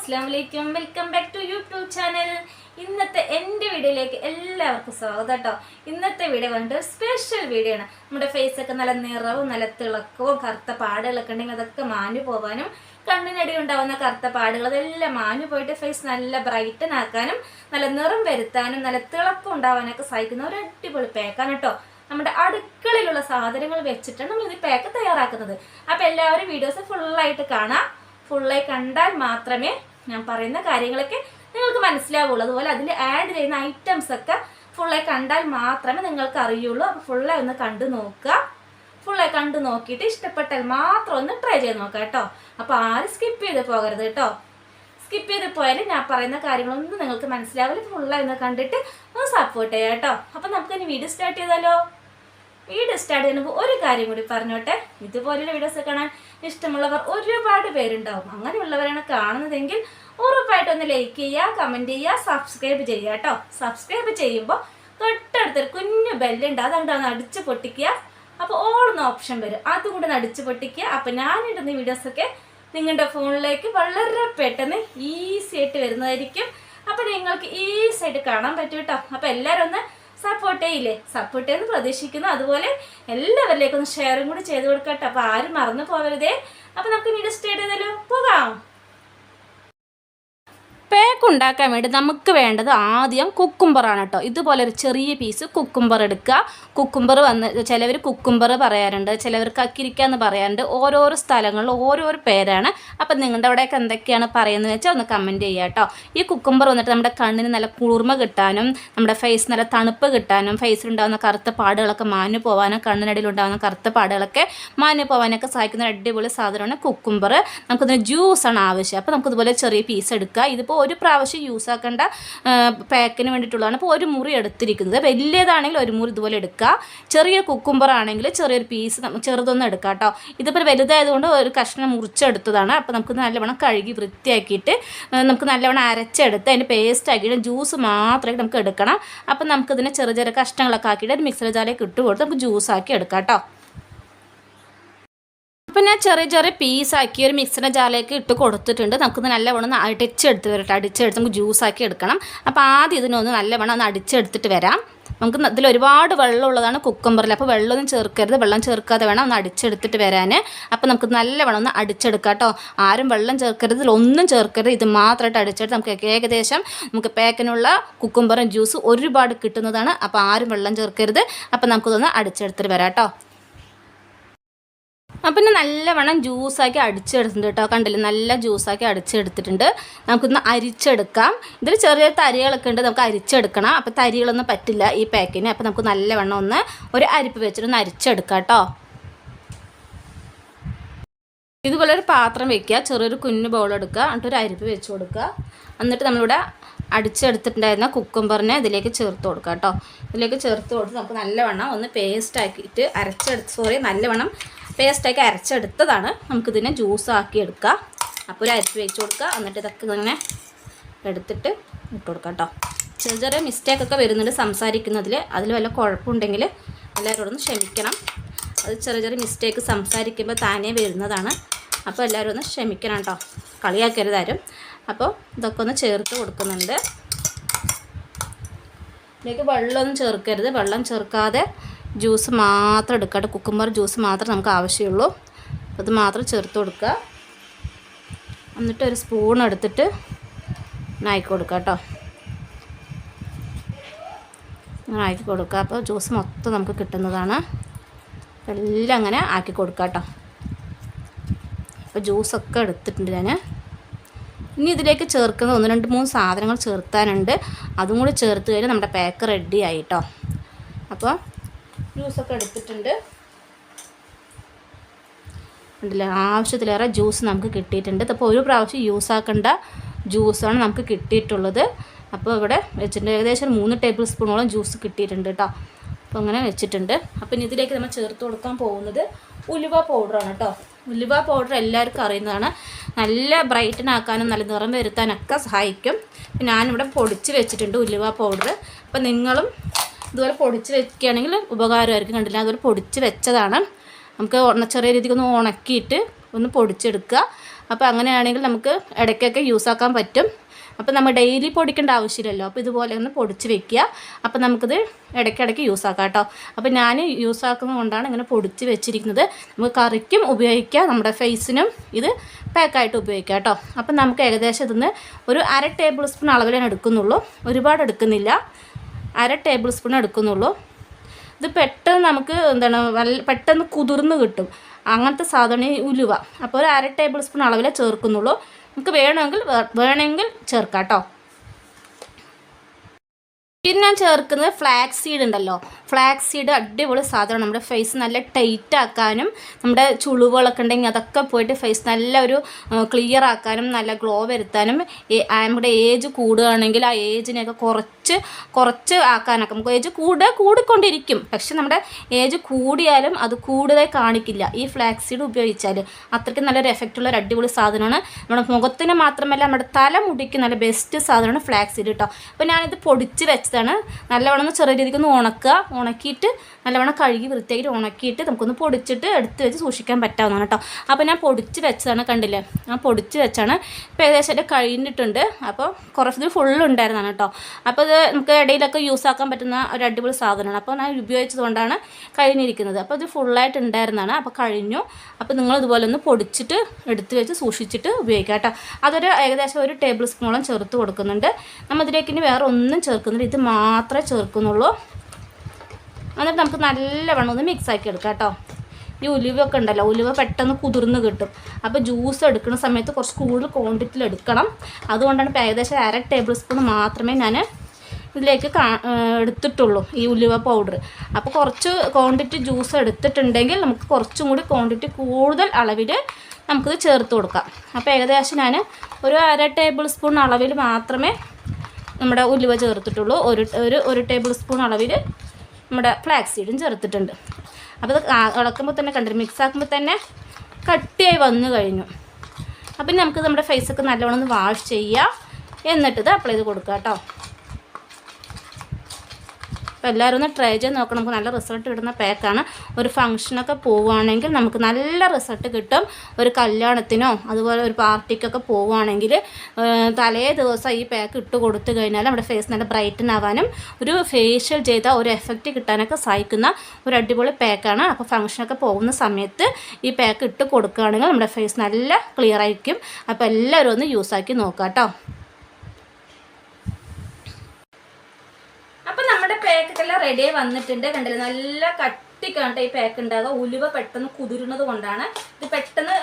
അസ്സാം welcome back to YouTube channel ഇന്നത്തെ എന്റെ വീഡിയോയിലേക്ക് എല്ലാവർക്കും സ്വാഗതം കേട്ടോ. ഇന്നത്തെ വീഡിയോ കണ്ട് സ്പെഷ്യൽ വീഡിയോ ആണ്. നമ്മുടെ ഫേസ് ഒക്കെ നല്ല നിറവും നല്ല തിളക്കവും കറുത്ത പാടുകളൊക്കെ ഉണ്ടെങ്കിൽ അതൊക്കെ മാഞ്ഞു പോകാനും കണ്ണിനടി ഉണ്ടാവുന്ന കറുത്ത പാടുകൾ അതെല്ലാം മാഞ്ഞു പോയിട്ട് ഫേസ് നല്ല ബ്രൈറ്റൻ ആക്കാനും നല്ല നിറം വരുത്താനും നല്ല തിളക്കം ഉണ്ടാവാനൊക്കെ സഹായിക്കുന്ന ഒരു അടിപൊളി പേക്കാണ് കേട്ടോ. നമ്മുടെ അടുക്കളയിലുള്ള സാധനങ്ങൾ വെച്ചിട്ടാണ് നമ്മൾ ഇത് പാക്ക് തയ്യാറാക്കുന്നത്. അപ്പോൾ എല്ലാവരും വീഡിയോസ് ഫുള്ളായിട്ട് കാണാം. ഫുള്ളായി കണ്ടാൽ മാത്രമേ ഞാൻ പറയുന്ന കാര്യങ്ങളൊക്കെ നിങ്ങൾക്ക് മനസ്സിലാവുള്ളൂ. അതുപോലെ അതിൽ ആഡ് ചെയ്യുന്ന ഐറ്റംസ് ഒക്കെ ഫുള്ളായി കണ്ടാൽ മാത്രമേ നിങ്ങൾക്ക് അറിയുള്ളൂ. അപ്പോൾ ഫുള്ളായി ഒന്ന് കണ്ടു നോക്കുക. ഫുള്ളായി കണ്ടു നോക്കിയിട്ട് ഇഷ്ടപ്പെട്ടാൽ മാത്രം ഒന്ന് ട്രൈ ചെയ്ത് നോക്കാം കേട്ടോ. അപ്പോൾ ആരും സ്കിപ്പ് ചെയ്ത് പോകരുത് കേട്ടോ. സ്കിപ്പ് ചെയ്ത് പോയാലും ഞാൻ പറയുന്ന കാര്യങ്ങളൊന്നും നിങ്ങൾക്ക് മനസ്സിലാവില്ല. ഫുള്ളായി ഒന്ന് കണ്ടിട്ട് ഒന്ന് സപ്പോർട്ട് ചെയ്യാം കേട്ടോ. അപ്പോൾ നമുക്കിനി വീഡിയോ സ്റ്റാർട്ട് ചെയ്താലോ? വീഡിയോ സ്റ്റാർട്ട് ചെയ്യുമ്പോൾ ഒരു കാര്യം കൂടി പറഞ്ഞോട്ടെ. ഇതുപോലെയുള്ള വീഡിയോസ് കാണാൻ ഇഷ്ടമുള്ളവർ ഒരുപാട് പേരുണ്ടാവും. അങ്ങനെയുള്ളവരാണ് കാണുന്നതെങ്കിൽ ഉറപ്പായിട്ടൊന്ന് ലൈക്ക് ചെയ്യുക കമന്റ് ചെയ്യുക സബ്സ്ക്രൈബ് ചെയ്യുക കേട്ടോ. സബ്സ്ക്രൈബ് ചെയ്യുമ്പോൾ തൊട്ടടുത്തൊരു കുഞ്ഞു ബെല്ലുണ്ട് അതുകൊണ്ട് ഒന്ന് അടിച്ച് പൊട്ടിക്കുക. അപ്പോൾ ഓൾന്ന് ഓപ്ഷൻ വരും. അതും കൂടെ അടിച്ച് പൊട്ടിക്കുക. അപ്പോൾ ഞാനിടുന്ന വീഡിയോസൊക്കെ നിങ്ങളുടെ ഫോണിലേക്ക് വളരെ പെട്ടെന്ന് ഈസി ആയിട്ട് വരുന്നതായിരിക്കും. അപ്പോൾ നിങ്ങൾക്ക് ഈസി ആയിട്ട് കാണാൻ പറ്റും കേട്ടോ. അപ്പോൾ എല്ലാവരും ഒന്ന് സപ്പോർട്ട് ചെയ്യില്ലേ? സപ്പോർട്ട് ചെയ്യുന്ന പ്രതീക്ഷിക്കുന്നു. അതുപോലെ എല്ലാവരിലേക്കും ഷെയറും കൂടി ചെയ്ത് കൊടുക്കട്ടെ. അപ്പോൾ ആരും മറന്നു പോകരുതേ അപ്പോൾ നമുക്ക് വീഡിയോ സ്റ്റേറ്റ് ചെയ്താലോ പോകാം. പേക്ക് ഉണ്ടാക്കാൻ വേണ്ടി നമുക്ക് വേണ്ടത് ആദ്യം കുക്കുംബറാണ് കേട്ടോ. ഇതുപോലെ ഒരു ചെറിയ പീസ് കുക്കുംബർ എടുക്കുക. കുക്കുംബർ വന്ന് ചിലവർ കുക്കുംബർ പറയാറുണ്ട് ചിലവർ കക്കിരിക്ക എന്ന് പറയാറുണ്ട്. ഓരോരോ സ്ഥലങ്ങളിൽ ഓരോരോ പേരാണ്. അപ്പം നിങ്ങളുടെ അവിടെയൊക്കെ എന്തൊക്കെയാണ് പറയുന്നത് വെച്ചാൽ ഒന്ന് കമന്റ് ചെയ്യുക കേട്ടോ. ഈ കുക്കുംബർ വന്നിട്ട് നമ്മുടെ കണ്ണിന് നല്ല കുളിർമ കിട്ടാനും നമ്മുടെ ഫേസ് നല്ല തണുപ്പ് കിട്ടാനും ഫേസിലുണ്ടാകുന്ന കറുത്ത പാടുകളൊക്കെ മാഞ്ഞു പോകാനും കണ്ണിനടിയിൽ ഉണ്ടാകുന്ന കറുത്ത പാടുകളൊക്കെ മാഞ്ഞു പോകാനൊക്കെ സഹായിക്കുന്ന അടിപൊളി സാധനമാണ് കുക്കുംബർ നമുക്കതിന് ജ്യൂസാണ് ആവശ്യം. അപ്പോൾ നമുക്കിതുപോലെ ചെറിയ പീസ് എടുക്കുക. ഇതിപ്പോൾ ഒരു പ്രാവശ്യം യൂസ് ആക്കേണ്ട പാക്കിന് വേണ്ടിയിട്ടുള്ളതാണ് അപ്പോൾ ഒരു മുറി എടുത്തിരിക്കുന്നത്. വലിയതാണെങ്കിൽ ഒരു മുറി ഇതുപോലെ എടുക്കുക. ചെറിയ കുക്കുംബർ ആണെങ്കിൽ ചെറിയൊരു പീസ് ചെറുതൊന്നും എടുക്കുക കേട്ടോ ഇതിപ്പോൾ വലുതായതുകൊണ്ട് ഒരു കഷ്ണം മുറിച്ചെടുത്തതാണ്. അപ്പോൾ നമുക്ക് നല്ലവണ്ണം കഴുകി വൃത്തിയാക്കിയിട്ട് നമുക്ക് നല്ലവണ്ണം അരച്ചെടുത്ത് അതിന്റെ പേസ്റ്റ് ആക്കിയിട്ട് ജ്യൂസ് മാത്രമേ നമുക്ക് എടുക്കണം. അപ്പം നമുക്കിതിനെ ചെറിയ ചെറിയ കഷ്ണങ്ങളൊക്കെ ആക്കിയിട്ട് ഒരു മിക്സർ ജാലേക്ക് ഇട്ട് കൊടുത്ത് നമുക്ക് ജ്യൂസ് ആക്കി എടുക്കാം കേട്ടോ അപ്പം ഞാൻ ചെറിയ ചെറിയ പീസാക്കി ഒരു മിക്സിന്റെ ജാലേക്ക് ഇട്ട് കൊടുത്തിട്ടുണ്ട്. നമുക്ക് നല്ലവണ്ണം ഒന്ന് അടിച്ചെടുത്ത് വരട്ടെ. അടിച്ചെടുത്ത് നമുക്ക് ജ്യൂസാക്കി എടുക്കണം. അപ്പോൾ ആദ്യം ഇതിനൊന്ന് നല്ലവണ്ണം ഒന്ന് അടിച്ചെടുത്തിട്ട് വരാം. നമുക്ക് ഇതിൽ ഒരുപാട് വെള്ളം ഉള്ളതാണ് കുക്കമ്പറിൽ അപ്പോൾ വെള്ളമൊന്നും ചേർക്കരുത്. വെള്ളം ചേർക്കാതെ വേണം ഒന്ന് അടിച്ചെടുത്തിട്ട് വരാൻ അപ്പോൾ നമുക്ക് നല്ലവണ്ണം ഒന്ന് അടിച്ചെടുക്കാം കേട്ടോ. ആരും വെള്ളം ചേർക്കരുത്. ഇതിലൊന്നും ചേർക്കരുത്. ഇത് മാത്രമായിട്ട് അടിച്ചെടുത്ത് നമുക്ക് ഏകദേശം നമുക്ക് പാക്കിനുള്ള കുക്കുംബറും ജ്യൂസ് ഒരുപാട് കിട്ടുന്നതാണ്. അപ്പോൾ ആരും വെള്ളം ചേർക്കരുത്. അപ്പോൾ നമുക്കിതൊന്ന് അടിച്ചെടുത്തിട്ട് വരാം കേട്ടോ. അപ്പം പിന്നെ നല്ലവണ്ണം ജ്യൂസാക്കി അടിച്ചെടുത്തിട്ടുണ്ട് കേട്ടോ. കണ്ടില്ലേ? നല്ല ജ്യൂസാക്കി അടിച്ചെടുത്തിട്ടുണ്ട്. നമുക്കിന്ന് അരിച്ചെടുക്കാം. ഇതിൽ ചെറിയ തരികളൊക്കെ ഉണ്ട്. നമുക്ക് അരിച്ചെടുക്കണം. അപ്പോൾ തരികളൊന്നും പറ്റില്ല ഈ പാക്കിന്. അപ്പോൾ നമുക്ക് നല്ലവണ്ണം ഒന്ന് ഒരു അരിപ്പ് വെച്ചിട്ടൊന്ന് അരിച്ചെടുക്കാം കേട്ടോ. ഇതുപോലെ ഒരു പാത്രം വെക്കുക. ചെറിയൊരു കുഞ്ഞു ബൗൾ എടുക്കുക. എന്നിട്ട് ഒരു അരിപ്പ് വെച്ച് കൊടുക്കുക. എന്നിട്ട് നമ്മളിവിടെ അടിച്ചെടുത്തിട്ടുണ്ടായിരുന്ന കുക്കുംബറിനെ ഇതിലേക്ക് ചേർത്ത് കൊടുക്കുക കേട്ടോ. ഇതിലേക്ക് ചേർത്ത് കൊടുത്ത് നമുക്ക് നല്ലവണ്ണം ഒന്ന് പേസ്റ്റ് ആക്കിയിട്ട് അരച്ചെടുത്ത് സോറി നല്ലവണ്ണം പേസ്റ്റാക്കി അരച്ചെടുത്തതാണ്. നമുക്കിതിനെ ജ്യൂസ് ആക്കി എടുക്കുക അപ്പോൾ ഒരു അരച്ച് വെച്ച് കൊടുക്കുക എന്നിട്ട് ഇതൊക്കെ ഇങ്ങനെ എടുത്തിട്ട് ഇട്ട് കൊടുക്കാം കേട്ടോ ചെറിയ ചെറിയ മിസ്റ്റേക്കൊക്കെ വരുന്നുണ്ട് സംസാരിക്കുന്നതിൽ അതിൽ വല്ല കുഴപ്പമുണ്ടെങ്കിൽ എല്ലാവരോടൊന്ന് ക്ഷമിക്കണം. അത് ചെറിയ ചെറിയ മിസ്റ്റേക്ക് സംസാരിക്കുമ്പോൾ താനേ വരുന്നതാണ്. അപ്പോൾ എല്ലാവരും ഒന്ന് ക്ഷമിക്കണം കേട്ടോ കളിയാക്കരുതാരും അപ്പോൾ ഇതൊക്കെ ഒന്ന് ചേർത്ത് കൊടുക്കുന്നുണ്ട്. ഇതിലേക്ക് വെള്ളമൊന്നും ചേർക്കരുത്. വെള്ളം ചേർക്കാതെ ജ്യൂസ് മാത്രം എടുക്കട്ടെ കുക്കുമ്പർ ജ്യൂസ് മാത്രം നമുക്ക് ആവശ്യമുള്ളൂ. അത് മാത്രം ചേർത്ത് കൊടുക്കുക. എന്നിട്ട് ഒരു സ്പൂൺ എടുത്തിട്ട് നായ്ക്ക് കൊടുക്കുക കേട്ടോ. അങ്ങനെ ആക്കി കൊടുക്കുക. അപ്പോൾ ജ്യൂസ് മൊത്തം നമുക്ക് കിട്ടുന്നതാണ്. എല്ലാം അങ്ങനെ ആക്കി കൊടുക്കുക കേട്ടോ. അപ്പോൾ ജ്യൂസൊക്കെ എടുത്തിട്ടുണ്ട് ഞാൻ. ഇനി ഇതിലേക്ക് ചേർക്കുന്ന ഒന്ന് രണ്ട് മൂന്ന് സാധനങ്ങൾ ചേർത്താനുണ്ട്. അതും കൂടി ചേർത്ത് കഴിഞ്ഞാൽ നമ്മുടെ പാക്ക് റെഡി ആയിട്ടോ അപ്പോൾ ജ്യൂസൊക്കെ എടുത്തിട്ടുണ്ട്. ഉണ്ടല്ലേ ആവശ്യത്തിലേറെ ജ്യൂസ് നമുക്ക് കിട്ടിയിട്ടുണ്ട്. അപ്പോൾ ഒരു പ്രാവശ്യം യൂസ് ആക്കേണ്ട ജ്യൂസാണ് നമുക്ക് കിട്ടിയിട്ടുള്ളത്. അപ്പോൾ ഇവിടെ വെച്ചിട്ടുണ്ട്. ഏകദേശം മൂന്ന് ടേബിൾ സ്പൂണോളം ജ്യൂസ് കിട്ടിയിട്ടുണ്ട് കേട്ടോ. അപ്പോൾ അങ്ങനെ വെച്ചിട്ടുണ്ട്. അപ്പം ഇനി ഇതിലേക്ക് നമ്മൾ ചേർത്ത് കൊടുക്കാൻ പോകുന്നത് ഉലുവ പൗഡറാണ് കേട്ടോ. ഉലുവ പൗഡർ എല്ലാവർക്കും അറിയുന്നതാണ്. നല്ല ബ്രൈറ്റനാക്കാനും നല്ല നിറം വരുത്താനൊക്കെ സഹായിക്കും. ഞാനിവിടെ പൊടിച്ച് വെച്ചിട്ടുണ്ട് ഉലുവ പൗഡർ അപ്പം നിങ്ങളും ഇതുപോലെ പൊടിച്ച് വെക്കുകയാണെങ്കിൽ ഉപകാരമായിരിക്കും കണ്ടില്ല? അതുപോലെ പൊടിച്ച് വെച്ചതാണ്. നമുക്ക് ചെറിയ രീതിക്ക് ഒന്ന് ഉണക്കിയിട്ട് ഒന്ന് പൊടിച്ചെടുക്കുക. അപ്പോൾ അങ്ങനെയാണെങ്കിൽ നമുക്ക് ഇടയ്ക്കൊക്കെ യൂസ് ആക്കാൻ പറ്റും. അപ്പോൾ നമ്മൾ ഡെയിലി പൊടിക്കേണ്ട ആവശ്യമില്ലല്ലോ. അപ്പോൾ ഇതുപോലെ ഒന്ന് പൊടിച്ച് വെക്കുക. അപ്പോൾ നമുക്കിത് ഇടയ്ക്കിടയ്ക്ക് യൂസ് ആക്കാം കേട്ടോ. അപ്പോൾ ഞാൻ യൂസ് ആക്കുന്നത് കൊണ്ടാണ് ഇങ്ങനെ പൊടിച്ച് വെച്ചിരിക്കുന്നത്. നമുക്ക് കറിക്കും ഉപയോഗിക്കാം. നമ്മുടെ ഫേസിനും ഇത് പാക്കായിട്ട് ഉപയോഗിക്കാം കേട്ടോ. അപ്പം നമുക്ക് ഏകദേശം ഇതിന് ഒരു അര ടേബിൾ സ്പൂൺ അളവിലാണ് എടുക്കുന്നുള്ളൂ. ഒരുപാട് എടുക്കുന്നില്ല. അര ടേബിൾ സ്പൂൺ എടുക്കുന്നുള്ളൂ. ഇത് പെട്ടെന്ന് നമുക്ക് എന്താണ് പെട്ടെന്ന് കുതിർന്ന് കിട്ടും. അങ്ങനത്തെ സാധനം ഉലുവ. അപ്പോൾ ഒരു അര ടേബിൾ സ്പൂൺ അളവിലേ ചേർക്കുന്നുള്ളൂ. നമുക്ക് വേണമെങ്കിൽ വേണമെങ്കിൽ ചേർക്കാം കേട്ടോ. പിന്നെ ഞാൻ ചേർക്കുന്നത് ഫ്ലാക്സ് സീഡ് ഉണ്ടല്ലോ. ഫ്ലാക്സ് സീഡ് അടിപൊളി സാധനമാണ്. നമ്മുടെ ഫേസ് നല്ല ടൈറ്റ് ആക്കാനും നമ്മുടെ ചുളിവുകളൊക്കെ ഉണ്ടെങ്കിൽ അതൊക്കെ പോയിട്ട് ഫേസ് നല്ല ഒരു ക്ലിയർ ആക്കാനും നല്ല ഗ്ലോ വരുത്താനും നമ്മുടെ ഏജ് കൂടുകയാണെങ്കിൽ ആ ഏജിനെയൊക്കെ കുറച്ച് കുറച്ച് ആക്കാനൊക്കെ. നമുക്ക് ഏജ് കൂടെ കൂടിക്കൊണ്ടിരിക്കും. പക്ഷെ നമ്മുടെ ഏജ് കൂടിയാലും അത് കൂടുതൽ കാണിക്കില്ല. ഈ ഫ്ലാക്സീഡ് സീഡ് ഉപയോഗിച്ചാൽ അത്രയ്ക്ക് നല്ലൊരു എഫക്റ്റ് ഉള്ള ഒരു അടിപൊളി സാധനമാണ്. നമ്മുടെ മുഖത്തിന് മാത്രമല്ല നമ്മുടെ തലമുടിക്ക് നല്ല ബെസ്റ്റ് സാധനമാണ് ഫ്ലാക്സീഡ് സീഡ് കേട്ടോ അപ്പോൾ ഞാനിത് പൊടിച്ച് വെച്ചതാണ്. നല്ലവണ്ണം ചെറിയ രീതിക്ക് ഒന്ന് ഉണക്കുക. ഉണക്കിയിട്ട് നല്ലവണ്ണം കഴുകി വൃത്തിയായിട്ട് ഉണക്കിയിട്ട് നമുക്കൊന്ന് പൊടിച്ചിട്ട് എടുത്ത് വെച്ച് സൂക്ഷിക്കാൻ പറ്റാവുന്നതാണ് കേട്ടോ അപ്പോൾ ഞാൻ പൊടിച്ച് വെച്ചതാണ് കണ്ടില്ലേ? ഞാൻ പൊടിച്ച് വെച്ചാണ്. ഇപ്പോൾ ഏകദേശം എന്റെ കഴിഞ്ഞിട്ടുണ്ട്. അപ്പോൾ കുറച്ച് ഫുള്ള് ഉണ്ടായിരുന്നതാണ് കേട്ടോ അപ്പോൾ ഇത് നമുക്ക് ഇടയിലൊക്കെ യൂസ് ആക്കാൻ പറ്റുന്ന ഒരു അടിപൊളി സാധനമാണ്. അപ്പോൾ ഞാൻ ഉപയോഗിച്ചതുകൊണ്ടാണ് കഴിഞ്ഞിരിക്കുന്നത് അപ്പോൾ ഇത് ഫുള്ളായിട്ട് ഉണ്ടായിരുന്നതാണ്. അപ്പോൾ കഴിഞ്ഞു. അപ്പോൾ നിങ്ങൾ ഇതുപോലെ ഒന്ന് പൊടിച്ചിട്ട് എടുത്തു വെച്ച് സൂക്ഷിച്ചിട്ട് ഉപയോഗിക്കാം കേട്ടോ. അതൊരു ഏകദേശം ഒരു ടേബിൾ സ്പൂണോളം ചേർത്ത് കൊടുക്കുന്നുണ്ട്. നമ്മൾ ഇതിലേക്ക് ഇനി വേറെ ഒന്നും ചേർക്കുന്നില്ല. ഇത് മാത്രമേ ചേർക്കുന്നുള്ളൂ. എന്നിട്ട് നമുക്ക് നല്ലവണ്ണം ഒന്ന് മിക്സ് ആക്കി എടുക്കാം കേട്ടോ. ഈ ഉലുവൊക്കെ ഉണ്ടല്ലോ. ഉലുവ പെട്ടെന്ന് കുതിർന്ന് കിട്ടും. അപ്പോൾ ജ്യൂസ് എടുക്കുന്ന സമയത്ത് കുറച്ച് കൂടുതൽ ക്വാണ്ടിറ്റിയിൽ എടുക്കണം. അതുകൊണ്ടാണ് ഏകദേശം അര ടേബിൾ സ്പൂൺ മാത്രമേ ഞാൻ ഇതിലേക്ക് എടുത്തിട്ടുള്ളൂ ഈ ഉലുവ പൗഡർ അപ്പോൾ കുറച്ച് ക്വാണ്ടിറ്റി ജ്യൂസ് എടുത്തിട്ടുണ്ടെങ്കിൽ നമുക്ക് കുറച്ചും കൂടി ക്വാണ്ടിറ്റി കൂടുതൽ അളവിൽ നമുക്കിത് ചേർത്ത് കൊടുക്കാം. അപ്പോൾ ഏകദേശം ഞാൻ ഒരു അര ടേബിൾ സ്പൂൺ അളവിൽ മാത്രമേ നമ്മുടെ ഉലുവ ചേർത്തിട്ടുള്ളൂ. ഒരു ഒരു ഒരു ടേബിൾ സ്പൂൺ അളവിൽ നമ്മുടെ ഫ്ലാക്സ് സീഡും ചേർത്തിട്ടുണ്ട്. അപ്പോൾ ഇത് ഇളക്കുമ്പോൾ തന്നെ കണ്ടിട്ട് മിക്സ് ആക്കുമ്പോൾ തന്നെ കട്ടിയായി വന്നു കഴിഞ്ഞു. അപ്പം നമുക്ക് നമ്മുടെ ഫേസൊക്കെ നല്ലോണം ഒന്ന് വാഷ് ചെയ്യുക എന്നിട്ട് ഇത് അപ്ലൈ ചെയ്ത് കൊടുക്കുക കേട്ടോ. അപ്പോൾ എല്ലാവരും ഒന്ന് ട്രൈ ചെയ്ത് നോക്കണം. നമുക്ക് നല്ല റിസൾട്ട് കിട്ടുന്ന പാക്കാണ് ഒരു ഫംഗ്ഷനൊക്കെ പോവുകയാണെങ്കിൽ നമുക്ക് നല്ല റിസൾട്ട് കിട്ടും. ഒരു കല്യാണത്തിനോ അതുപോലെ ഒരു പാർട്ടിക്കൊക്കെ പോവുകയാണെങ്കിൽ തലേ ദിവസം ഈ പാക്ക് ഇട്ട് കൊടുത്തു കഴിഞ്ഞാൽ നമ്മുടെ ഫേസ് നല്ല ബ്രൈറ്റൻ ആവാനും ഒരു ഫേഷ്യൽ ചെയ്ത ഒരു എഫക്റ്റ് കിട്ടാനൊക്കെ സഹായിക്കുന്ന ഒരു അടിപൊളി പാക്കാണ് അപ്പോൾ ഫംഗ്ഷനൊക്കെ പോകുന്ന സമയത്ത് ഈ പാക്ക് ഇട്ട് കൊടുക്കുകയാണെങ്കിൽ നമ്മുടെ ഫേസ് നല്ല ക്ലിയർ ആയിരിക്കും. അപ്പോൾ എല്ലാവരും ഒന്ന് യൂസ് ആക്കി നോക്കാം കേട്ടോ അപ്പൊ നമ്മുടെ പാക്കൊക്കെ എല്ലാം റെഡി വന്നിട്ടുണ്ട്. കണ്ടില്ലേ? നല്ല കട്ടിക്കാണ് ഈ പാക്ക് ഉണ്ടാകുക ഉലുവ പെട്ടെന്ന് കുതിരുന്നത് കൊണ്ടാണ് ഇത് പെട്ടെന്ന്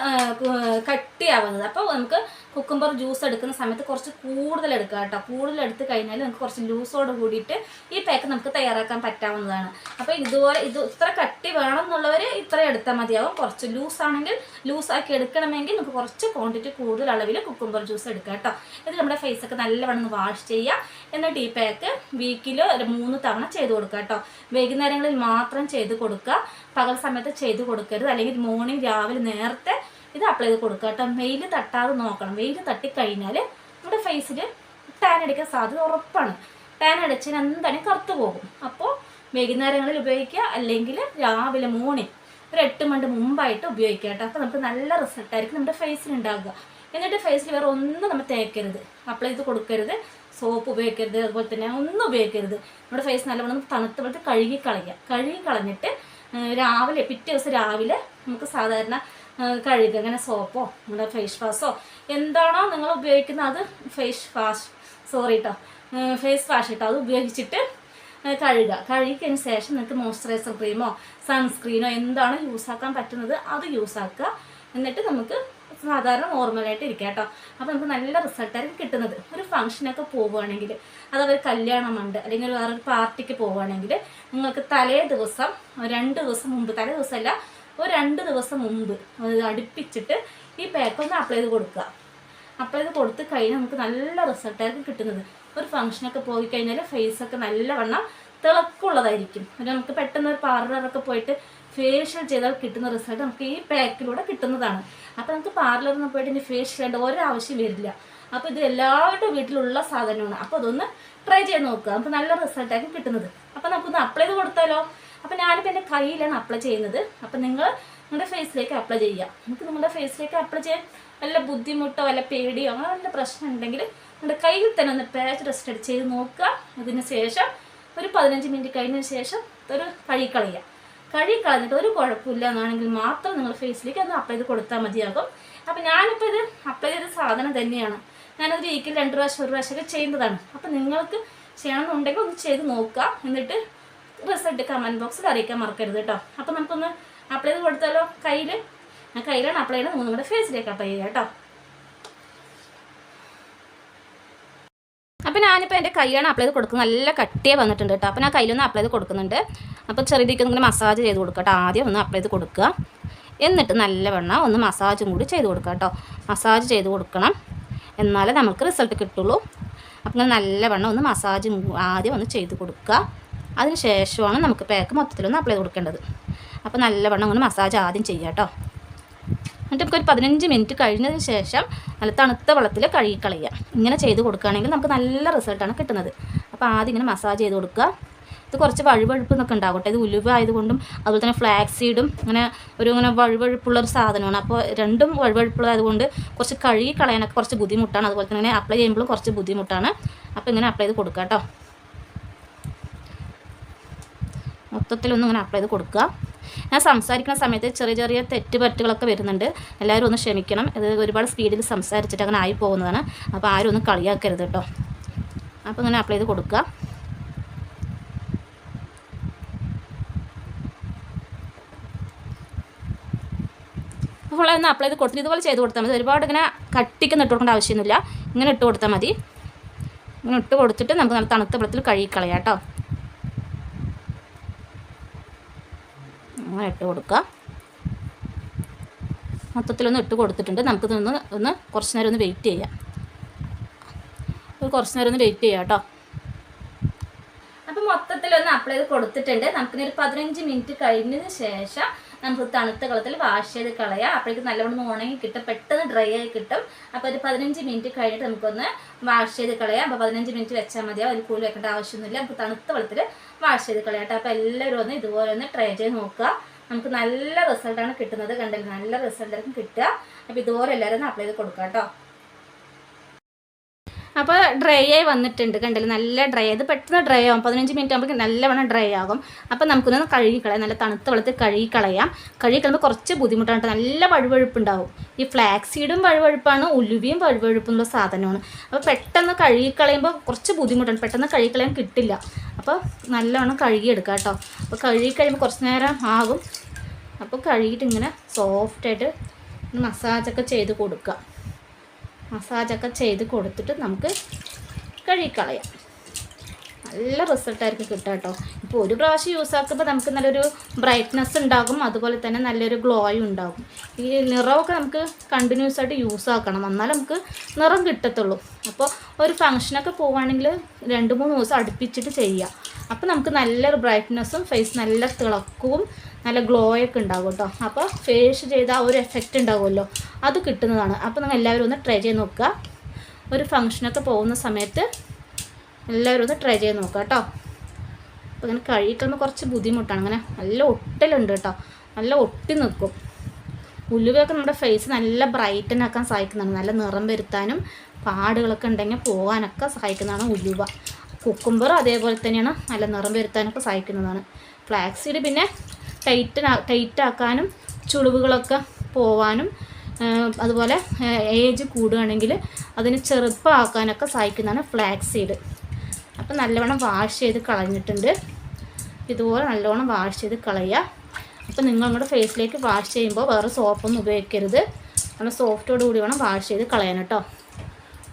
കട്ടിയാവുന്നത്. അപ്പോൾ നമുക്ക് കുക്കുംബർ ജ്യൂസ് എടുക്കുന്ന സമയത്ത് കുറച്ച് കൂടുതൽ എടുക്കുക കേട്ടോ. കൂടുതൽ എടുത്ത് കഴിഞ്ഞാൽ നമുക്ക് കുറച്ച് ലൂസോട് കൂടിയിട്ട് ഈ പാക്ക് നമുക്ക് തയ്യാറാക്കാൻ പറ്റാവുന്നതാണ്. അപ്പോൾ ഇതുപോലെ ഇത് ഇത്ര കട്ടി വേണം എന്നുള്ളവർ ഇത്ര എടുത്താൽ മതിയാവും. കുറച്ച് ലൂസ് ആണെങ്കിൽ ലൂസ് ആക്കി എടുക്കണമെങ്കിൽ നമുക്ക് കുറച്ച് ക്വാണ്ടിറ്റി കൂടുതൽ അളവിൽ കുക്കുംബർ ജ്യൂസ് എടുക്കുക കേട്ടോ. ഇത് നമ്മുടെ ഫേസൊക്കെ നല്ലവണ്ണം വാഷ് ചെയ്യുക. എന്നിട്ട് ഈ പാക്ക് വീക്കിൽ ഒരു മൂന്ന് തവണ ചെയ്ത് കൊടുക്കുക കേട്ടോ. വൈകുന്നേരങ്ങളിൽ മാത്രം ചെയ്ത് കൊടുക്കുക. പകൽ സമയത്ത് ചെയ്ത് കൊടുക്കരുത്. അല്ലെങ്കിൽ മോർണിംഗ് രാവിലെ നേരത്തെ ഇത് അപ്ലൈ ചെയ്ത് കൊടുക്കുക കേട്ടോ. വെയിൽ തട്ടാതെ നോക്കണം. വെയിൽ തട്ടിക്കഴിഞ്ഞാൽ നമ്മുടെ ഫേസിൽ ടാൻ അടിക്കാൻ സാധ്യത ഉറപ്പാണ്. ടാൻ അടിച്ചതിന് എന്തായാലും കറുത്തു പോകും. അപ്പോൾ വൈകുന്നേരങ്ങളിൽ ഉപയോഗിക്കുക. അല്ലെങ്കിൽ രാവിലെ മോർണിംഗ് ഒരു എട്ട് മണി മുമ്പായിട്ട് ഉപയോഗിക്കുക കേട്ടോ. അപ്പോൾ നമുക്ക് നല്ല റിസൾട്ടായിരിക്കും നമ്മുടെ ഫേസിൽ ഉണ്ടാകുക എന്നിട്ട് ഫേസിൽ വേറെ ഒന്നും നമ്മൾ തേക്കരുത്. അപ്ലൈ ചെയ്ത് കൊടുക്കരുത്. സോപ്പ് ഉപയോഗിക്കരുത്. അതുപോലെ തന്നെ ഒന്നും ഉപയോഗിക്കരുത്. നമ്മുടെ ഫേസ് നല്ലവണ്ണം തണുത്ത പോലത്തെ കഴുകി കളയുക. കഴുകി കളഞ്ഞിട്ട് രാവിലെ പിറ്റേ ദിവസം രാവിലെ നമുക്ക് സാധാരണ കഴുകുക അങ്ങനെ സോപ്പോ നമ്മുടെ ഫേസ് വാഷോ എന്താണോ നിങ്ങൾ ഉപയോഗിക്കുന്നത് അത് ഫേസ് വാഷ് സോറി കേട്ടോ ഫേസ് വാഷ് കേട്ടോ അത് ഉപയോഗിച്ചിട്ട് കഴുകുക. കഴുകിയതിന് ശേഷം നിങ്ങൾക്ക് മോയ്സ്ചറൈസർ ക്രീമോ സൺസ്ക്രീനോ എന്താണ് യൂസ് ആക്കാൻ പറ്റുന്നത് അത് യൂസ് ആക്കുക. എന്നിട്ട് നമുക്ക് സാധാരണ നോർമലായിട്ട് ഇരിക്കാം കേട്ടോ അപ്പോൾ നമുക്ക് നല്ല റിസൾട്ടായിരിക്കും കിട്ടുന്നത്. ഒരു ഫംഗ്ഷനൊക്കെ പോവുകയാണെങ്കിൽ അഥവാ ഒരു കല്യാണമുണ്ട് അല്ലെങ്കിൽ വേറൊരു പാർട്ടിക്ക് പോവുകയാണെങ്കിൽ നിങ്ങൾക്ക് തലേ ദിവസം രണ്ട് ദിവസം മുമ്പ് തലേ ദിവസമല്ല ഒരു രണ്ട് ദിവസം മുമ്പ് അടുപ്പിച്ചിട്ട് ഈ പാക്ക് ഒന്ന് അപ്ലൈ ചെയ്ത് കൊടുക്കുക. അപ്ലൈ ചെയ്ത് കൊടുത്ത് കഴിഞ്ഞാൽ നമുക്ക് നല്ല റിസൾട്ടായിരിക്കും കിട്ടുന്നത്. ഒരു ഫംഗ്ഷനൊക്കെ പോയി കഴിഞ്ഞാൽ ഫേസൊക്കെ നല്ലവണ്ണം തിളക്കമുള്ളതായിരിക്കും ഒരു നമുക്ക് പെട്ടെന്ന് ഒരു പാർലറൊക്കെ പോയിട്ട് ഫേഷ്യൽ ചെയ്താൽ കിട്ടുന്ന റിസൾട്ട് നമുക്ക് ഈ പാക്കിലൂടെ കിട്ടുന്നതാണ്. അപ്പോൾ നമുക്ക് പാർലറിൽ പോയിട്ട് ഇനി ഫേഷ്യൽ ചെയ്യേണ്ട ഒരാവശ്യം വരില്ല. അപ്പോൾ ഇത് എല്ലാവരുടെ വീട്ടിലുള്ള സാധനമാണ്. അപ്പോൾ അതൊന്ന് ട്രൈ ചെയ്ത് നോക്കുക. നമുക്ക് നല്ല റിസൾട്ടായിരിക്കും കിട്ടുന്നത്. അപ്പോൾ നമുക്കൊന്ന് അപ്ലൈ ചെയ്ത് കൊടുത്താലോ? അപ്പോൾ ഞാനിപ്പോൾ എന്റെ കയ്യിലാണ് അപ്ലൈ ചെയ്യുന്നത്. അപ്പോൾ നിങ്ങൾ നിങ്ങളുടെ ഫേസിലേക്ക് അപ്ലൈ ചെയ്യുക. നമുക്ക് നിങ്ങളുടെ ഫേസിലേക്ക് അപ്ലൈ ചെയ്യാൻ വല്ല ബുദ്ധിമുട്ടോ വല്ല പേടിയോ അങ്ങനെ വല്ല പ്രശ്നം ഉണ്ടെങ്കിൽ നമ്മുടെ കയ്യിൽ തന്നെ ഒന്ന് പാച്ച് റെസ്റ്റ് അടിച്ച് ചെയ്ത് നോക്കുക. അതിന് ശേഷം ഒരു പതിനഞ്ച് മിനിറ്റ് കഴിഞ്ഞതിന് ശേഷം ഒരു കഴുകി കളയുക. കഴുകി കളഞ്ഞിട്ട് ഒരു കുഴപ്പമില്ല എന്നാണെങ്കിൽ മാത്രം നിങ്ങൾ ഫേസിലേക്ക് ഒന്ന് അപ്ലൈ ചെയ്ത് കൊടുത്താൽ മതിയാകും. അപ്പം ഞാനിപ്പോൾ ഇത് അപ്ലൈ ചെയ്ത സാധനം തന്നെയാണ്. ഞാനത് വീക്കിൽ രണ്ട് പ്രാവശ്യം ഒരു പ്രാവശ്യമൊക്കെ ചെയ്യുന്നതാണ്. അപ്പം നിങ്ങൾക്ക് ചെയ്യണമെന്നുണ്ടെങ്കിൽ ഒന്ന് ചെയ്ത് നോക്കുക. എന്നിട്ട് റിസൾട്ട് കമന്റ് ബോക്സിൽ അറിയിക്കാൻ മറക്കരുത് കേട്ടോ അപ്പം നമുക്കൊന്ന് അപ്ലൈ ചെയ്ത് കൊടുത്താലോ? കയ്യിൽ ഞാൻ കയ്യിലാണ് അപ്ലൈ ചെയ്യുന്നത് നിങ്ങളുടെ ഫേസിലേക്ക് അപ്ലൈ ചെയ്യുക കേട്ടോ അപ്പോൾ ഞാനിപ്പോൾ എന്റെ കൈയാണ് അപ്ലൈ ചെയ്ത് കൊടുക്കുന്നത്. നല്ല കട്ടിയെ വന്നിട്ടുണ്ട് കേട്ടോ അപ്പോൾ ഞാൻ കയ്യിലൊന്ന് അപ്ലൈ ചെയ്ത് കൊടുക്കുന്നുണ്ട്. അപ്പോൾ ചെറിയതിക്ക് ഇങ്ങനെ മസാജ് ചെയ്ത് കൊടുക്കുക കേട്ടോ ആദ്യം ഒന്ന് അപ്ലൈ ചെയ്ത് കൊടുക്കുക. എന്നിട്ട് നല്ലവണ്ണം ഒന്ന് മസാജും കൂടി ചെയ്ത് കൊടുക്കുക കേട്ടോ മസാജ് ചെയ്ത് കൊടുക്കണം. എന്നാലേ നമുക്ക് റിസൾട്ട് കിട്ടുള്ളൂ. അപ്പം നല്ല നല്ലവണ്ണം ഒന്ന് മസാജും ആദ്യം ഒന്ന് ചെയ്ത് കൊടുക്കുക. അതിന് ശേഷമാണ് നമുക്ക് പാക്ക് മൊത്തത്തിലൊന്ന് അപ്ലൈ കൊടുക്കേണ്ടത്. അപ്പോൾ നല്ലവണ്ണം ഒന്ന് മസാജ് ആദ്യം ചെയ്യുക കേട്ടോ എന്നിട്ട് നമുക്കൊരു പതിനഞ്ച് മിനിറ്റ് കഴിഞ്ഞതിന് ശേഷം നല്ല തണുത്ത വെള്ളത്തിൽ കഴുകിക്കളയുക. ഇങ്ങനെ ചെയ്ത് കൊടുക്കുകയാണെങ്കിൽ നമുക്ക് നല്ല റിസൾട്ടാണ് കിട്ടുന്നത്. അപ്പോൾ ആദ്യം ഇങ്ങനെ മസാജ് ചെയ്ത് കൊടുക്കുക. ഇത് കുറച്ച് വഴുവഴുപ്പ് എന്നൊക്കെ ഉണ്ടാകട്ടെ ഇത് ഉലുവ ആയതുകൊണ്ടും അതുപോലെ തന്നെ ഫ്ലാക്സ് സീഡും അങ്ങനെ ഒരു ഇങ്ങനെ വഴുവഴുപ്പുള്ള ഒരു സാധനമാണ്. അപ്പോൾ രണ്ടും വഴുവഴുപ്പുള്ളതായതുകൊണ്ട് കുറച്ച് കഴുകി കളയാനൊക്കെ കുറച്ച് ബുദ്ധിമുട്ടാണ്. അതുപോലെ തന്നെ അപ്ലൈ ചെയ്യുമ്പോഴും കുറച്ച് ബുദ്ധിമുട്ടാണ്. അപ്പോൾ ഇങ്ങനെ അപ്ലൈ ചെയ്ത് കൊടുക്കുക കേട്ടോ മൊത്തത്തിലൊന്നും ഇങ്ങനെ അപ്ലൈ ചെയ്ത് കൊടുക്കുക. ഞാൻ സംസാരിക്കുന്ന സമയത്ത് ചെറിയ ചെറിയ തെറ്റുപറ്റുകളൊക്കെ വരുന്നുണ്ട്. എല്ലാവരും ഒന്ന് ക്ഷമിക്കണം. ഇത് ഒരുപാട് സ്പീഡിൽ സംസാരിച്ചിട്ട് അങ്ങനെ ആയി പോകുന്നതാണ്. അപ്പോൾ ആരും ഒന്നും കളിയാക്കരുത് കേട്ടോ അപ്പോൾ ഇങ്ങനെ അപ്ലൈ ചെയ്ത് കൊടുക്കുക. അപ്പോൾ ഒന്ന് അപ്ലൈ ചെയ്ത് കൊടുത്തിട്ട് ഇതുപോലെ ചെയ്ത് കൊടുത്താൽ മതി. ഒരുപാട് ഇങ്ങനെ കട്ടിക്ക് ഇട്ട് കൊടുക്കേണ്ട ആവശ്യമൊന്നുമില്ല. ഇങ്ങനെ ഇട്ട് കൊടുത്താൽ മതി. ഇങ്ങനെ ഇട്ട് കൊടുത്തിട്ട് നമുക്ക് നല്ല തണുത്ത വെള്ളത്തിൽ കഴുകി കളയാം കേട്ടോ അങ്ങനെ ഇട്ട് കൊടുക്കുക. മൊത്തത്തിലൊന്ന് ഇട്ട് കൊടുത്തിട്ടുണ്ട്. നമുക്ക് ഒന്ന് ഒന്ന് കുറച്ച് നേരം ഒന്ന് വെയിറ്റ് ചെയ്യാം. കുറച്ച് നേരം ഒന്ന് വെയിറ്റ് ചെയ്യാം കേട്ടോ. അപ്പം മൊത്തത്തിലൊന്ന് അപ്ലൈ ചെയ്ത് കൊടുത്തിട്ടുണ്ട്. നമുക്കിനി ഒരു പതിനഞ്ച് മിനിറ്റ് കഴിഞ്ഞതിന് ശേഷം നമുക്ക് തണുത്ത കളത്തിൽ വാഷ് ചെയ്ത് കളയാം. അപ്പോഴേക്ക് നല്ലവണ്ണം ഉണങ്ങി കിട്ടും. പെട്ടെന്ന് ഡ്രൈ ആയി കിട്ടും. അപ്പോൾ ഒരു പതിനഞ്ച് മിനിറ്റ് കഴിഞ്ഞിട്ട് നമുക്കൊന്ന് വാഷ് ചെയ്ത് കളയാം. അപ്പോൾ പതിനഞ്ച് മിനിറ്റ് വെച്ചാൽ മതിയാവും. അതിൽ കൂടുതൽ വെക്കേണ്ട ആവശ്യമൊന്നുമില്ല. നമുക്ക് തണുത്ത വെള്ളത്തിൽ വാഷ് ചെയ്ത് കളയാം കേട്ടോ അപ്പോൾ എല്ലാവരും ഒന്ന് ഇതുപോലെ ഒന്ന് ട്രൈ ചെയ്ത് നോക്കുക. നമുക്ക് നല്ല റിസൾട്ടാണ് കിട്ടുന്നത്. കണ്ടില്ല? നല്ല റിസൾട്ടായിരിക്കും കിട്ടുക. അപ്പോൾ ഇതുപോലെ എല്ലാവരും അപ്ലൈ ചെയ്ത് കൊടുക്കുക കേട്ടോ. അപ്പോൾ ഡ്രൈ ആയി വന്നിട്ടുണ്ട് കണ്ടില്ല? നല്ല ഡ്രൈ ഇത് പെട്ടെന്ന് ഡ്രൈ ആകും പതിനഞ്ച് മിനിറ്റ് ആകുമ്പോൾ നല്ലവണ്ണം ഡ്രൈ ആകും. അപ്പോൾ നമുക്കൊന്ന് കഴുകി കളയാം നല്ല തണുത്ത വെള്ളത്തിൽ കഴുകിക്കളയാം. കളയാം കഴുകി കളയുമ്പോൾ കുറച്ച് ബുദ്ധിമുട്ടാണ്. നല്ല വഴുവഴുപ്പുണ്ടാവും. ഈ ഫ്ലാക്സ് സീഡും വഴുവഴുപ്പാണ്. ഉലുവയും വഴുവഴുപ്പുള്ള സാധനമാണ്. അപ്പോൾ പെട്ടെന്ന് കഴുകിക്കളയുമ്പോൾ കുറച്ച് ബുദ്ധിമുട്ടാണ്. പെട്ടെന്ന് കഴുകിക്കളയാൻ കിട്ടില്ല. അപ്പോൾ നല്ലവണ്ണം കഴുകിയെടുക്കുക കേട്ടോ. അപ്പോൾ കഴുകി കഴിയുമ്പോൾ കുറച്ച് നേരം ആകും. അപ്പോൾ കഴുകിയിട്ട് ഇങ്ങനെ സോഫ്റ്റായിട്ട് മസാജൊക്കെ ചെയ്ത് കൊടുക്കുക മസാജൊക്കെ ചെയ്ത് കൊടുത്തിട്ട് നമുക്ക് കഴുകിക്കളയാം. നല്ല റിസൾട്ടായിരിക്കും കിട്ടുക കേട്ടോ. ഇപ്പോൾ ഒരു പ്രാവശ്യം യൂസ് ആക്കുമ്പോൾ നമുക്ക് നല്ലൊരു ബ്രൈറ്റ്നെസ് ഉണ്ടാകും അതുപോലെ തന്നെ നല്ലൊരു ഗ്ലോയും ഉണ്ടാകും. ഈ നിറമൊക്കെ നമുക്ക് കണ്ടിന്യൂസ് ആയിട്ട് യൂസ് ആക്കണം. എന്നാൽ നമുക്ക് നിറം കിട്ടത്തുള്ളൂ. അപ്പോൾ ഒരു ഫങ്ഷനൊക്കെ പോവുകയാണെങ്കിൽ രണ്ട് മൂന്ന് ദിവസം അടുപ്പിച്ചിട്ട് ചെയ്യുക അപ്പോൾ നമുക്ക് നല്ലൊരു ബ്രൈറ്റ്നെസ്സും ഫേസ് നല്ല തിളക്കവും നല്ല ഗ്ലോയൊക്കെ ഉണ്ടാകും കേട്ടോ. അപ്പോൾ ഫേസ് ചെയ്ത ഒരു എഫക്റ്റ് ഉണ്ടാകുമല്ലോ അത് കിട്ടുന്നതാണ്. അപ്പോൾ നിങ്ങൾ എല്ലാവരും ഒന്ന് ട്രൈ ചെയ്ത് നോക്കുക. ഒരു ഫങ്ഷനൊക്കെ പോകുന്ന സമയത്ത് എല്ലാവരും ഒന്ന് ട്രൈ ചെയ്ത് നോക്കുക കേട്ടോ. അപ്പോൾ ഇങ്ങനെ കഴുകിക്കുമ്പോൾ കുറച്ച് ബുദ്ധിമുട്ടാണ്. അങ്ങനെ നല്ല ഒട്ടലുണ്ട് കേട്ടോ. നല്ല ഒട്ടി നിൽക്കും ഉലുവയൊക്കെ നമ്മുടെ ഫേസ് നല്ല ബ്രൈറ്റൻ ആക്കാൻ സഹായിക്കുന്നതാണ്. നല്ല നിറം വരുത്താനും പാടുകളൊക്കെ ഉണ്ടെങ്കിൽ പോകാനൊക്കെ സഹായിക്കുന്നതാണ് ഉലുവ. കുക്കുംബർ അതേപോലെ തന്നെയാണ് നല്ല നിറം വരുത്താനൊക്കെ സഹായിക്കുന്നതാണ്. ഫ്ലാക്സീഡ് പിന്നെ ടൈറ്റ് ടൈറ്റ് ആക്കാനും ചുളിവുകളൊക്കെ പോവാനും അതുപോലെ ഏജ് കൂടുകയാണെങ്കിൽ അതിന് ചെറുപ്പമാക്കാനൊക്കെ സഹായിക്കുന്നതാണ് ഫ്ലാക്സ് സീഡ് അപ്പം നല്ലവണ്ണം വാഷ് ചെയ്ത് കളഞ്ഞിട്ടുണ്ട്. ഇതുപോലെ നല്ലവണ്ണം വാഷ് ചെയ്ത് കളയുക. അപ്പം നിങ്ങൾ നിങ്ങളുടെ ഫേസിലേക്ക് വാഷ് ചെയ്യുമ്പോൾ വേറെ സോപ്പൊന്നും ഉപയോഗിക്കരുത്. നല്ല സോഫ്റ്റോടുകൂടി വേണം വാഷ് ചെയ്ത് കളയാൻ കേട്ടോ.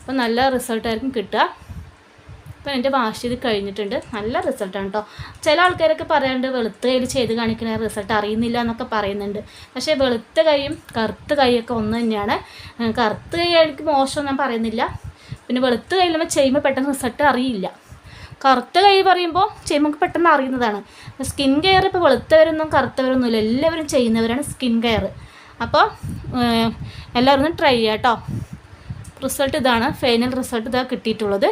അപ്പം നല്ല റിസൾട്ടായിരിക്കും കിട്ടുക. അപ്പം എന്റെ വാഷ് ചെയ്ത് കഴിഞ്ഞിട്ടുണ്ട്. നല്ല റിസൾട്ടാണ് കേട്ടോ ചില ആൾക്കാരൊക്കെ പറയാറുണ്ട് വെളുത്ത കയ്യിൽ ചെയ്ത് കാണിക്കുന്ന റിസൾട്ട് അറിയുന്നില്ല എന്നൊക്കെ പറയുന്നുണ്ട്. പക്ഷേ വെളുത്ത കൈയും കറുത്ത കൈയൊക്കെ ഒന്ന് തന്നെയാണ്. കറുത്ത കൈ എനിക്ക് മോശം ഞാൻ പറയുന്നില്ല. പിന്നെ വെളുത്ത കയ്യിൽ നമ്മൾ ചെയ്യുമ്പോൾ പെട്ടെന്ന് റിസൾട്ട് അറിയില്ല. കറുത്ത കൈ പറയുമ്പോൾ ചെയ്യുമ്പോൾ പെട്ടെന്ന് അറിയുന്നതാണ്. സ്കിൻ കെയർ ഇപ്പോൾ വെളുത്തവരൊന്നും കറുത്തവരൊന്നും ഇല്ല. എല്ലാവരും ചെയ്യുന്നവരാണ് സ്കിൻ കെയർ അപ്പോൾ എല്ലാവരും ട്രൈ ചെയ്യാം കേട്ടോ റിസൾട്ട് ഇതാണ്. ഫൈനൽ റിസൾട്ട് ഇതാ കിട്ടിയിട്ടുള്ളത്.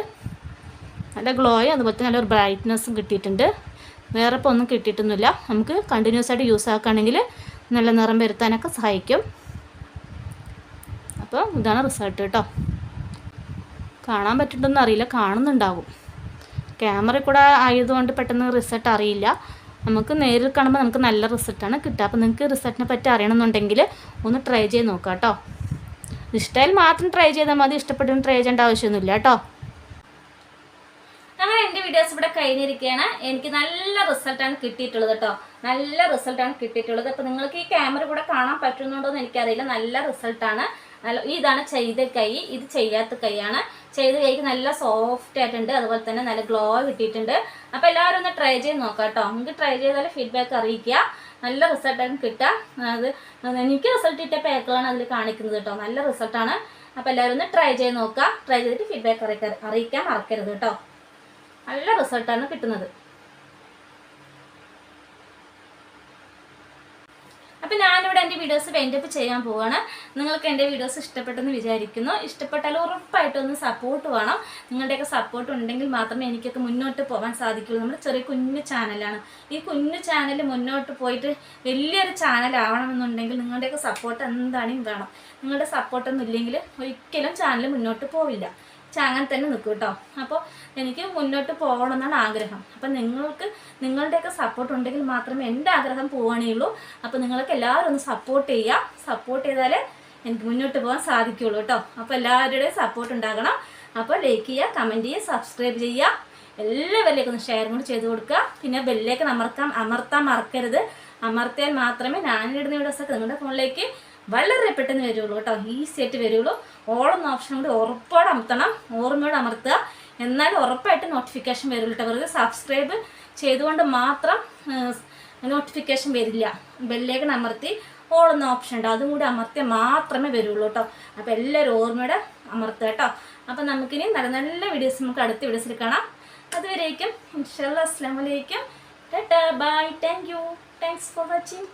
നല്ല ഗ്ലോയും അതുപോലെ തന്നെ നല്ലൊരു ബ്രൈറ്റ്നസ്സും കിട്ടിയിട്ടുണ്ട്. വേറെ ഇപ്പോൾ ഒന്നും കിട്ടിയിട്ടൊന്നുമില്ല. നമുക്ക് കണ്ടിന്യൂസ് ആയിട്ട് യൂസ് ആക്കുകയാണെങ്കിൽ നല്ല നിറം വരുത്താനൊക്കെ സഹായിക്കും. അപ്പോൾ ഇതാണ് റിസൾട്ട് കേട്ടോ. കാണാൻ പറ്റുന്നുണ്ടെന്ന് അറിയില്ല. കാണുന്നുണ്ടാവും. ക്യാമറ കൂടെ ആയതുകൊണ്ട് പെട്ടെന്ന് റിസൾട്ട് അറിയില്ല. നമുക്ക് നേരിൽ കാണുമ്പോൾ നമുക്ക് നല്ല റിസൾട്ടാണ് കിട്ടുക. അപ്പോൾ നിങ്ങൾക്ക് റിസൾട്ടിനെ പറ്റി അറിയണമെന്നുണ്ടെങ്കിൽ ഒന്ന് ട്രൈ ചെയ്ത് നോക്കാം കേട്ടോ. ഇഷ്ടമായാൽ മാത്രം ട്രൈ ചെയ്താൽ മതി. ഇഷ്ടപ്പെട്ടു ട്രൈ ചെയ്യേണ്ട ആവശ്യമൊന്നുമില്ല കേട്ടോ. അങ്ങനെ എന്റെ വീഡിയോസ് ഇവിടെ കഴിഞ്ഞിരിക്കുകയാണ്. എനിക്ക് നല്ല റിസൾട്ടാണ് കിട്ടിയിട്ടുള്ളത് കേട്ടോ. നല്ല റിസൾട്ടാണ് കിട്ടിയിട്ടുള്ളത്. അപ്പോൾ നിങ്ങൾക്ക് ഈ ക്യാമറ കൂടെ കാണാൻ പറ്റുന്നുണ്ടോ എന്ന് എനിക്കറിയില്ല. നല്ല റിസൾട്ടാണ് നല്ല ഇതാണ് ചെയ്ത കൈ. ഇത് ചെയ്യാത്ത കൈയാണ്. ചെയ്ത കൈക്ക് നല്ല സോഫ്റ്റ് ആയിട്ടുണ്ട്. അതുപോലെ തന്നെ നല്ല ഗ്ലോ കിട്ടിയിട്ടുണ്ട്. അപ്പോൾ എല്ലാവരും ഒന്ന് ട്രൈ ചെയ്ത് നോക്കാം കേട്ടോ. നിങ്ങൾക്ക് ട്രൈ ചെയ്താൽ ഫീഡ്ബാക്ക് അറിയിക്കുക. നല്ല റിസൾട്ടാണ് കിട്ടുക. അത് എനിക്ക് റിസൾട്ട് കിട്ടിയ പേക്കളാണ് അതിൽ കാണിക്കുന്നത് കേട്ടോ. നല്ല റിസൾട്ടാണ് അപ്പോൾ എല്ലാവരും ഒന്ന് ട്രൈ ചെയ്ത് നോക്കുക. ട്രൈ ചെയ്തിട്ട് ഫീഡ്ബാക്ക് അറിയിക്കാൻ അറിയിക്കാൻ മറക്കരുത് കേട്ടോ. നല്ല റിസൾട്ടാണ് കിട്ടുന്നത്. അപ്പം ഞാനിവിടെ എന്റെ വീഡിയോസ് വെൻഡപ്പ് ചെയ്യാൻ പോവുകയാണ് നിങ്ങൾക്ക് എന്റെ വീഡിയോസ് ഇഷ്ടപ്പെട്ടെന്ന് വിചാരിക്കുന്നു. ഇഷ്ടപ്പെട്ടാൽ ഉറപ്പായിട്ടും ഒന്ന് സപ്പോർട്ട് വേണം. നിങ്ങളുടെയൊക്കെ സപ്പോർട്ട് ഉണ്ടെങ്കിൽ മാത്രമേ എനിക്കൊക്കെ മുന്നോട്ട് പോകാൻ സാധിക്കുള്ളൂ. നമ്മുടെ ചെറിയ കുഞ്ഞു ചാനലാണ് ഈ കുഞ്ഞു ചാനൽ മുന്നോട്ട് പോയിട്ട് വലിയൊരു ചാനലാവണമെന്നുണ്ടെങ്കിൽ നിങ്ങളുടെയൊക്കെ സപ്പോർട്ട് എന്താണെങ്കിലും വേണം. നിങ്ങളുടെ സപ്പോർട്ടൊന്നും ഇല്ലെങ്കിൽ ഒരിക്കലും ചാനൽ മുന്നോട്ട് പോവില്ല. അങ്ങനെ തന്നെ നിൽക്കും കേട്ടോ അപ്പോൾ എനിക്ക് മുന്നോട്ട് പോകണം എന്നാണ് ആഗ്രഹം. അപ്പം നിങ്ങൾക്ക് നിങ്ങളുടെയൊക്കെ സപ്പോർട്ട് ഉണ്ടെങ്കിൽ മാത്രമേ എന്റെ ആഗ്രഹം പോവുകയാണേയുള്ളൂ. അപ്പോൾ നിങ്ങൾക്ക് എല്ലാവരും ഒന്ന് സപ്പോർട്ട് ചെയ്യുക. സപ്പോർട്ട് ചെയ്താലേ എനിക്ക് മുന്നോട്ട് പോകാൻ സാധിക്കുള്ളൂ കേട്ടോ അപ്പോൾ എല്ലാവരുടെയും സപ്പോർട്ട് ഉണ്ടാകണം. അപ്പോൾ ലൈക്ക് ചെയ്യുക കമന്റ് ചെയ്യുക സബ്സ്ക്രൈബ് ചെയ്യുക. എല്ലാവരിലേക്കും ഒന്ന് ഷെയർ കൂടി ചെയ്ത് കൊടുക്കുക. പിന്നെ ബെല്ലേക്ക് അമർത്താൻ അമർത്താൻ മറക്കരുത്. അമർത്തിയാൽ മാത്രമേ ഞാനിടുന്ന വീഡിയോസൊക്കെ നിങ്ങളുടെ ഫോണിലേക്ക് വളരെ പെട്ടെന്ന് വരുള്ളൂ കേട്ടോ. ഈസി ആയിട്ട് വരുള്ളൂ. ഓളെന്ന ഓപ്ഷൻ കൂടി ഉറപ്പോടെ അമർത്തണം. ഓർമ്മയോടെ അമർത്തുക. എന്നാലും ഉറപ്പായിട്ട് നോട്ടിഫിക്കേഷൻ വരുള്ളൂ കേട്ടോ. സബ്സ്ക്രൈബ് ചെയ്തുകൊണ്ട് മാത്രം നോട്ടിഫിക്കേഷൻ വരില്ല. ബെല്ലേക്കൺ അമർത്തി ഓളെന്ന ഓപ്ഷൻ ഉണ്ട് അതും കൂടി അമർത്തിയാൽ മാത്രമേ വരുള്ളൂ കേട്ടോ. അപ്പോൾ എല്ലാവരും ഓർമ്മയുടെ അമർത്തുക കേട്ടോ. അപ്പോൾ നമുക്കിനി നല്ല നല്ല വീഡിയോസ് നമുക്ക് അടുത്ത വീഡിയോസിൽ കാണാം. അതുവരേക്കും ഇൻഷാല്ല അസ്ലാം വലൈക്കും bye. Thank you thanks for watching